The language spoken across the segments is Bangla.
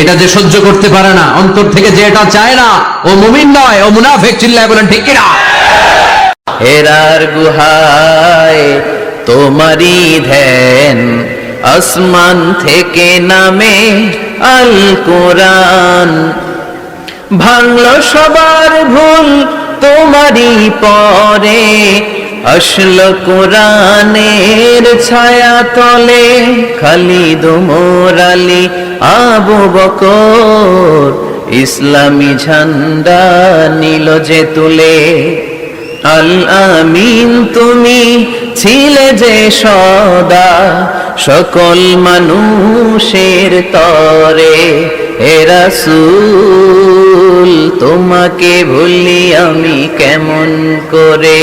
এটা যে সহ্য করতে পারে না, অন্তর থেকে যে এটা চায় না, ও মুমিন নয়, ও মুনাফেক চিল্লায় বলেন, ঠিক কিনা? হেরার গুহায় তোমারই ধ্যান, আসমান থেকে নামে আল কোরআন ভাঙল সবার ভুল তোমারই পরে আসল কোরআনের ছায়া তলে, খালিদ মোরালি আবু বকর, ইসলামী ঝান্ডা নীল যে তুলে। আল আমিন তুমি ছিলে যে সদা, সকল মানুষের তরে। এরাসুল তোমাকে ভুলি আমি কেমন করে?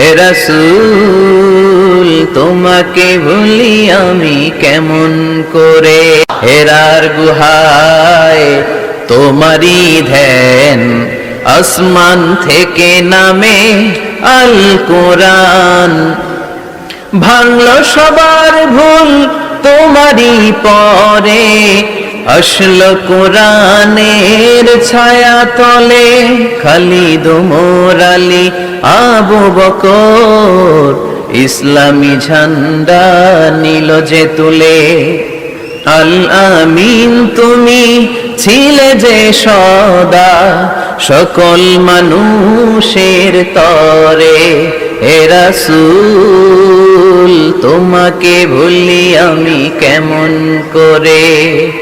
এরাসুল তোমাকে ভুলি আমি কেমন করে? হেরার গুহায় তোমারই ধ্যান, আসমান থেকে নামে আল কোরআন। ভাঙল সবার ভুল তোমারই পরে আসল কোরআনের ছায়া তলে খালিদ মোরালি আবু বকর ইসলামী ঝান্ডা নীল যে তুলে। আল আমিন, তুমি ছিলে যে সদা সকল মানুষের তরে। এরাসুল তোমাকে ভুলি আমি কেমন করে?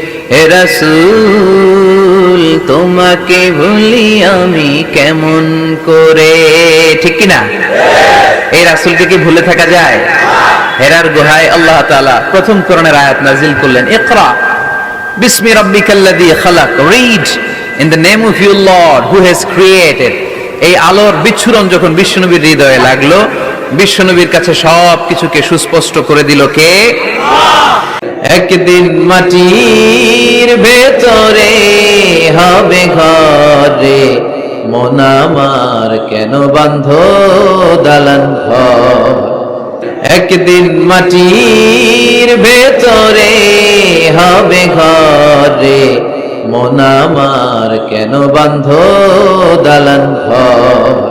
এরাসুল তোমাকে ভুলি আমি কেমন করে? ঠিক কিনা? এই রাসুলকে কি ভুলে থাকা যায়? হেরার গুহায় আল্লাহ তাআলা প্রথম করণের আয়াত নাজিল করলেন ইকরা বিসমি রাব্বিকাল্লাযী খালাক read in the name of your Lord who has created. এই আলোর বিচ্ছুরণ যখন বিশ্বনবীর হৃদয়ে লাগল বিশ্বনবীর কাছে সব কিছুকে সুস্পষ্ট করে দিল কে? একদিন মাটির ভেতরে হবে ঘরে, মন আমার কেন বান্ধ দালান ঘর? একদিন মাটির ভেতরে হবে ঘরে, মন আমার কেন বান্ধ দালান ঘর?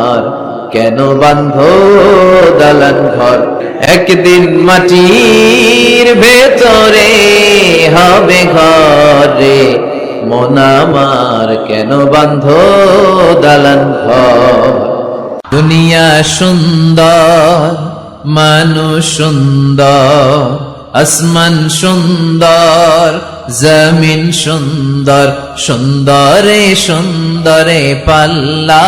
কেন বান্ধ দালান ঘর? একদিন মাটির ভেতরে মন আমার কেন বান্ধ দালান ঘর? দুনিয়া সুন্দর, মানুষ সুন্দর, আসমান সুন্দর, জমিন সুন্দর, সুন্দরে সুন্দরে পাল্লা।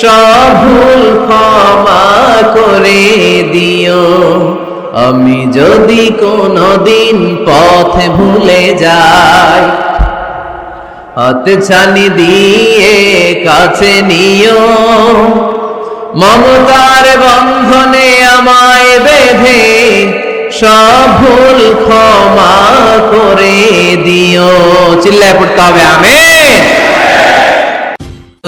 সব ভুল ক্ষমা করে দিও। আমি যদি কোনো দিন পথ ভুলে যাই, হাত ছানি দিয়ে কাছে নিও। মমতার বন্ধনে আমায় বেঁধে সব ভুল ক্ষমা করে দিও। চিল্লায় পড়তে হবে, আমেন।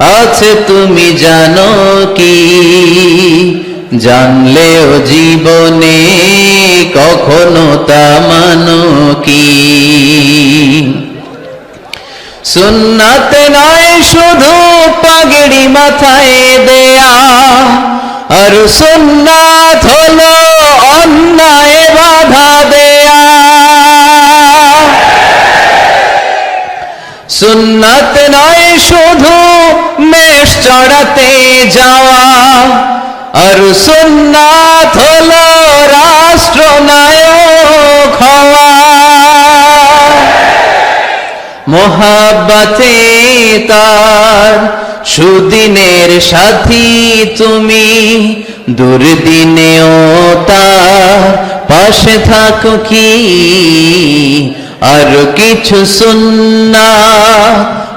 আছে তুমি জানো কি? জানলেও জীবনে কখনো তা মানো কি? সুন্নাত নয় শুধু পাগড়ি মাথায় দেয়া, আর সুন্নাত হলো অন্যায় বাধা দেয়া। সুন্নাত নয় শুধু মে দেশ চড়াতে যাওয়া। আর সুন্নাত হলো রাষ্ট্রনায়ক হওয়া। মোহাব্বতে তার সুদিনের সাথী তুমি, দুর্দিনেও তার পাশে থাকো কি? আর কিছু সুন্না